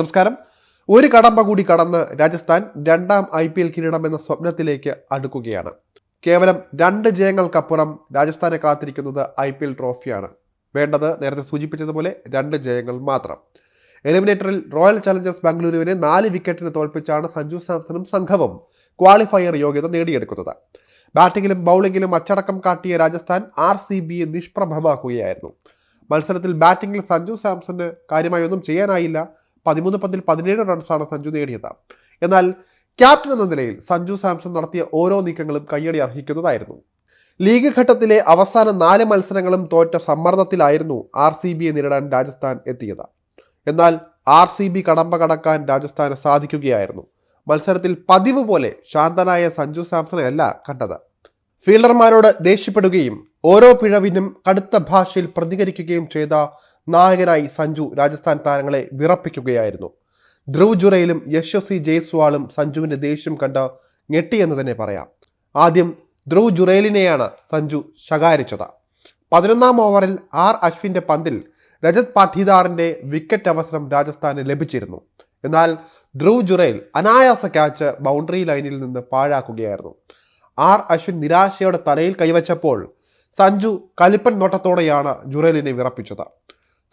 നമസ്കാരം. ഒരു കടമ്പ കൂടി കടന്ന് രാജസ്ഥാൻ രണ്ടാം ഐ പി എൽ കിരീടം എന്ന സ്വപ്നത്തിലേക്ക് അടുക്കുകയാണ്. കേവലം രണ്ട് ജയങ്ങൾക്കപ്പുറം രാജസ്ഥാനെ കാത്തിരിക്കുന്നത് ഐ പി എൽ ട്രോഫിയാണ്. വേണ്ടത് നേരത്തെ സൂചിപ്പിച്ചതുപോലെ രണ്ട് ജയങ്ങൾ മാത്രം. എലിമിനേറ്ററിൽ റോയൽ ചലഞ്ചേഴ്സ് ബാംഗ്ലൂരുവിനെ നാല് വിക്കറ്റിന് തോൽപ്പിച്ചാണ് സഞ്ജു സാംസണും സംഘവും ക്വാളിഫയർ യോഗ്യത നേടിയെടുക്കുന്നത്. ബാറ്റിങ്ങിലും ബൗളിംഗിലും അച്ചടക്കം കാട്ടിയ രാജസ്ഥാൻ ആർ സി ബിയെ നിഷ്പ്രഭമാക്കുകയായിരുന്നു. മത്സരത്തിൽ ബാറ്റിങ്ങിൽ സഞ്ജു സാംസന് കാര്യമായൊന്നും ചെയ്യാനായില്ല. പതിമൂന്ന് പന്തിൽ പതിനേഴ് റൺസാണ് സഞ്ജു നേടിയത്. എന്നാൽ ക്യാപ്റ്റൻ എന്ന നിലയിൽ സഞ്ജു സാംസൺ നടത്തിയ ഓരോ നീക്കങ്ങളും കയ്യടി അർഹിക്കുന്നതായിരുന്നു. ലീഗ് ഘട്ടത്തിലെ അവസാന നാല് മത്സരങ്ങളും തോറ്റ സമ്മർദ്ദത്തിലായിരുന്നു ആർ സി ബിയെ നേരിടാൻ രാജസ്ഥാൻ എത്തിയത്. എന്നാൽ ആർ സി ബി കടമ്പ കടക്കാൻ രാജസ്ഥാന് സാധിക്കുകയായിരുന്നു. മത്സരത്തിൽ പതിവ് പോലെ ശാന്തനായ സഞ്ജു സാംസണെയല്ല കണ്ടത്. ഫീൽഡർമാരോട് ദേഷ്യപ്പെടുകയും ഓരോ പിഴവിനും കടുത്ത ഭാഷയിൽ പ്രതികരിക്കുകയും ചെയ്ത നായകനായി സഞ്ജു രാജസ്ഥാൻ താരങ്ങളെ വിറപ്പിക്കുകയായിരുന്നു. ധ്രുവ് ജുറയിലും യശസ്വി ജയ്സ്വാളും സഞ്ജുവിന്റെ ദേഷ്യം കണ്ട് ഞെട്ടിയെന്ന് തന്നെ പറയാം. ആദ്യം ധ്രുവ് ജുറേലിനെയാണ് സഞ്ജു ശകാരിച്ചത്. പതിനൊന്നാം ഓവറിൽ ആർ അശ്വിന്റെ പന്തിൽ രജത് പാഠിദാറിന്റെ വിക്കറ്റ് അവസരം രാജസ്ഥാന് ലഭിച്ചിരുന്നു. എന്നാൽ ധ്രുവ് ജുറേൽ അനായാസ ക്യാച്ച് ബൗണ്ടറി ലൈനിൽ നിന്ന് പാഴാക്കുകയായിരുന്നു. ആർ അശ്വിൻ നിരാശയോടെ തലയിൽ കൈവച്ചപ്പോൾ സഞ്ജു കലിപ്പൻ നോട്ടത്തോടെയാണ് ജുറേലിനെ വിറപ്പിച്ചത്.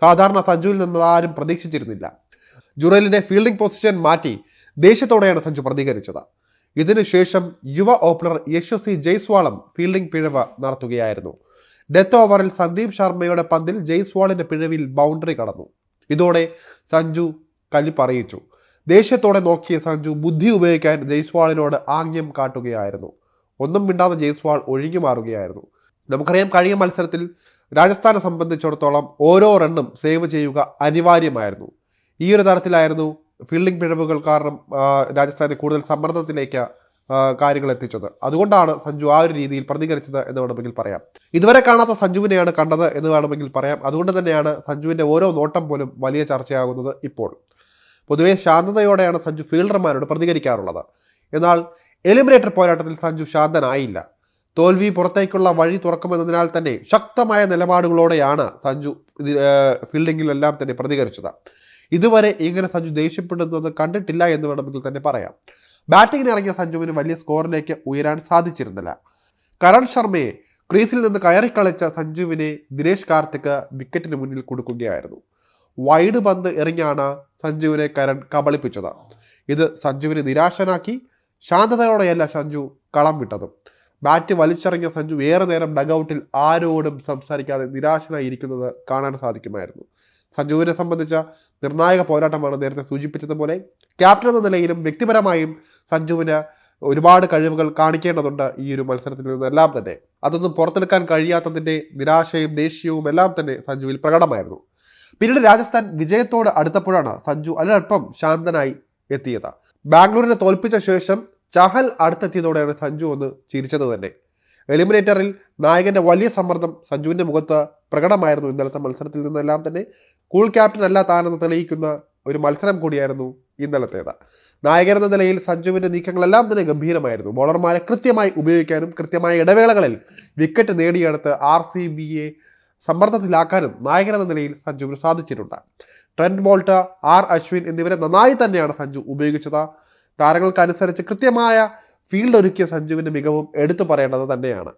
സാധാരണ സഞ്ജുവിൽ നിന്ന് ആരും പ്രതീക്ഷിച്ചിരുന്നില്ല. ജുറേലിന്റെ ഫീൽഡിംഗ് പൊസിഷൻ മാറ്റി ദേഷ്യത്തോടെയാണ് സഞ്ജു പ്രതികരിച്ചത്. ഇതിനുശേഷം യുവ ഓപ്പണർ യശസ്വി ജയ്സ്വാളും ഫീൽഡിംഗ് പിഴവ് നടത്തുകയായിരുന്നു. ഡെത്ത് ഓവറിൽ സന്ദീപ് ശർമ്മയുടെ പന്തിൽ ജയ്സ്വാളിന്റെ പിഴവിൽ ബൗണ്ടറി കടന്നു. ഇതോടെ സഞ്ജു കലിപ്പറിയിച്ചു ദേഷ്യത്തോടെ നോക്കിയ സഞ്ജു ബുദ്ധി ഉപയോഗിക്കാൻ ജയ്സ്വാളിനോട് ആംഗ്യം കാട്ടുകയായിരുന്നു. ഒന്നും മിണ്ടാതെ ജയ്സ്വാൾ ഒഴുകി മാറുകയായിരുന്നു. നമുക്കറിയാം കഴിഞ്ഞ മത്സരത്തിൽ രാജസ്ഥാനെ സംബന്ധിച്ചിടത്തോളം ഓരോ റണ്ണും സേവ് ചെയ്യുക അനിവാര്യമായിരുന്നു. ഈ ഒരു തരത്തിലായിരുന്നു ഫീൽഡിംഗ് പിഴവുകൾ കാരണം രാജസ്ഥാനെ കൂടുതൽ സമ്മർദ്ദത്തിലേക്ക് കാര്യങ്ങൾ എത്തിച്ചത്. അതുകൊണ്ടാണ് സഞ്ജു ആ ഒരു രീതിയിൽ പ്രതികരിച്ചത് എന്ന് വേണമെങ്കിൽ പറയാം. ഇതുവരെ കാണാത്ത സഞ്ജുവിനെയാണ് കണ്ടത് എന്ന് വേണമെങ്കിൽ പറയാം. അതുകൊണ്ട് തന്നെയാണ് സഞ്ജുവിന്റെ ഓരോ നോട്ടം പോലും വലിയ ചർച്ചയാകുന്നത് ഇപ്പോൾ. പൊതുവേ ശാന്തതയോടെയാണ് സഞ്ജു ഫീൽഡർമാരോട് പ്രതികരിക്കാറുള്ളത്. എന്നാൽ എലിമിനേറ്റർ പോരാട്ടത്തിൽ സഞ്ജു ശാന്തനായില്ല. തോൽവി പുറത്തേക്കുള്ള വഴി തുറക്കുമെന്നതിനാൽ തന്നെ ശക്തമായ നിലപാടുകളോടെയാണ് സഞ്ജു ഫീൽഡിങ്ങിലെല്ലാം തന്നെ പ്രതികരിച്ചത്. ഇതുവരെ ഇങ്ങനെ സഞ്ജു ദേഷ്യപ്പെടുന്നത് കണ്ടിട്ടില്ല എന്ന് വേണമെങ്കിൽ തന്നെ പറയാം. ബാറ്റിങ്ങിന് ഇറങ്ങിയ സഞ്ജുവിന് വലിയ സ്കോറിലേക്ക് ഉയരാൻ സാധിച്ചിരുന്നില്ല. കരൺ ശർമ്മയെ ക്രീസിൽ നിന്ന് കയറിക്കളിച്ച സഞ്ജുവിനെ ദിനേശ് കാർത്തിക് വിക്കറ്റിന് മുന്നിൽ കൊടുക്കുകയായിരുന്നു. വൈഡ് പന്ത് എറിഞ്ഞാണ് സഞ്ജുവിനെ കരൺ കബളിപ്പിച്ചത്. ഇത് സഞ്ജുവിനെ നിരാശനാക്കി ശാന്തതയോടെയല്ല സഞ്ജു കളം വിട്ടത്. ബാറ്റ് വലിച്ചെറിഞ്ഞ സഞ്ജു ഏറെ നേരം ഡഗൌട്ടിൽ ആരോടും സംസാരിക്കാതെ നിരാശനായിരിക്കുന്നത് കാണാൻ സാധിക്കുമായിരുന്നു. സഞ്ജുവിനെ സംബന്ധിച്ച നിർണായക പോരാട്ടമാണ് നേരത്തെ സൂചിപ്പിച്ചതുപോലെ. ക്യാപ്റ്റൻ എന്ന നിലയിലും വ്യക്തിപരമായും സഞ്ജുവിന് ഒരുപാട് കഴിവുകൾ കാണിക്കേണ്ടതുണ്ട് ഈ ഒരു മത്സരത്തിൽ നിന്നെല്ലാം തന്നെ. അതൊന്നും പുറത്തെടുക്കാൻ കഴിയാത്തതിന്റെ നിരാശയും ദേഷ്യവും എല്ലാം തന്നെ സഞ്ജുവിൽ പ്രകടമായിരുന്നു. പിന്നീട് രാജസ്ഥാൻ വിജയത്തോട് അടുത്തപ്പോഴാണ് സഞ്ജു അല്പം ശാന്തനായി എത്തിയത്. ബാംഗ്ലൂരിനെ തോൽപ്പിച്ച ശേഷം ചഹൽ അടുത്തെത്തിയതോടെയാണ് സഞ്ജു ഒന്ന് ചിരിച്ചത് തന്നെ. എലിമിനേറ്ററിൽ നായകന്റെ വലിയ സമ്മർദ്ദം സഞ്ജുവിന്റെ മുഖത്ത് പ്രകടമായിരുന്നു ഇന്നലത്തെ മത്സരത്തിൽ നിന്നെല്ലാം തന്നെ. കൂൾ ക്യാപ്റ്റൻ അല്ല താനെന്ന് തെളിയിക്കുന്ന ഒരു മത്സരം കൂടിയായിരുന്നു ഇന്നലത്തേത്. നായകൻ എന്ന നിലയിൽ സഞ്ജുവിന്റെ നീക്കങ്ങളെല്ലാം തന്നെ ഗംഭീരമായിരുന്നു. ബോളർമാരെ കൃത്യമായി ഉപയോഗിക്കാനും കൃത്യമായ ഇടവേളകളിൽ വിക്കറ്റ് നേടിയെടുത്ത് ആർ സി ബിയെ സമ്മർദ്ദത്തിലാക്കാനും നായകൻ എന്ന നിലയിൽ സഞ്ജുവിന് സാധിച്ചിട്ടുണ്ട്. ട്രെൻഡ് ബോൾട്ട് ആർ അശ്വിൻ എന്നിവരെ നന്നായി തന്നെയാണ് സഞ്ജു ഉപയോഗിച്ചത്. താരങ്ങൾക്കനുസരിച്ച് കൃത്യമായ ഫീൽഡ് ഒരുക്കിയ സഞ്ജുവിന്റെ മികവും എടുത്തു പറയേണ്ടത് തന്നെയാണ്.